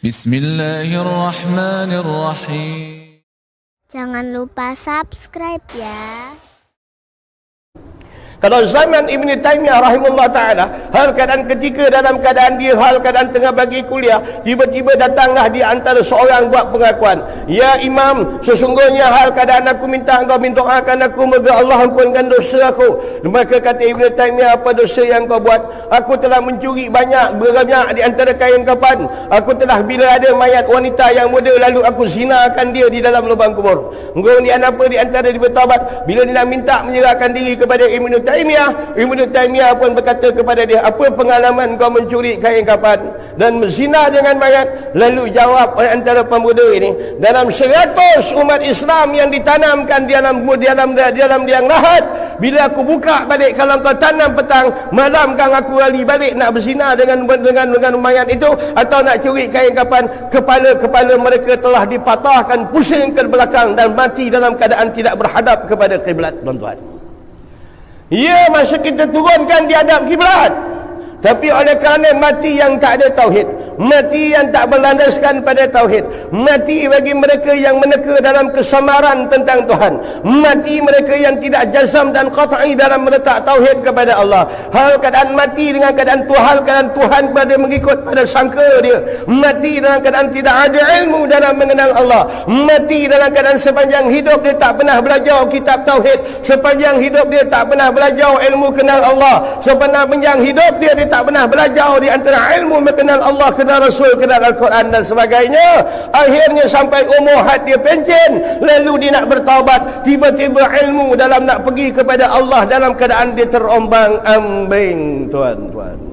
Bismillahirrahmanirrahim. Jangan lupa subscribe ya. Kalau zaman Ibn Taymiyah rahimahullah ta'ala Hal keadaan ketika dalam keadaan dia Hal keadaan tengah bagi kuliah Tiba-tiba datanglah di antara seorang buat pengakuan Ya Imam Sesungguhnya hal keadaan aku minta engkau Mintakan aku Moga Allah ampunkan dosa aku. Maka kata Ibn Taymiyah Apa dosa yang kau buat? Aku telah mencuri banyak Berbanyak di antara kain kapan. Aku telah bila ada mayat wanita yang muda Lalu aku zinakan dia di dalam lubang kubur. Kemudian apa di antara dia bertawabat Bila dia nak minta menyerahkan diri kepada Ibn Taimiyah Ibnu Taimiyah pun berkata kepada dia apa pengalaman kau mencuri kain kapan dan berzina dengan mayat? Lalu jawab oleh antara pemuda ini dalam seratus umat Islam yang ditanamkan di dalam di dalam di dalam liang lahat bila aku buka balik kalau kau tanam petang malam kan aku lari balik nak berzina dengan dengan dengan mayat itu atau nak curi kain kapan kepala-kepala mereka telah dipatahkan pusing ke belakang dan mati dalam keadaan tidak berhadap kepada kiblat tuan-tuan Ya masa kita turunkan di hadap kiblat. Tapi oleh kerana mati yang tak ada tauhid, mati yang tak berlandaskan pada tauhid. Mati bagi mereka yang meneka dalam kesamaran tentang Tuhan. Mati mereka yang tidak jazam dan qat'i dalam meletak tauhid kepada Allah. Hal keadaan mati dengan keadaan Tuhan keadaan Tuhan pada mengikut pada sangka dia. Mati dalam keadaan tidak ada ilmu dalam mengenal Allah. Mati dalam keadaan sepanjang hidup dia tak pernah belajar kitab tauhid. Sepanjang hidup dia tak pernah belajar ilmu kenal Allah. Sepanjang hidup dia dia tak pernah belajar di antara ilmu mengenal Allah kenal Rasul, kenal Al-Quran dan sebagainya. Akhirnya sampai umur had dia pencen. Lalu dia nak bertaubat. Tiba-tiba ilmu dalam nak pergi kepada Allah dalam keadaan dia terombang ambing tuan-tuan.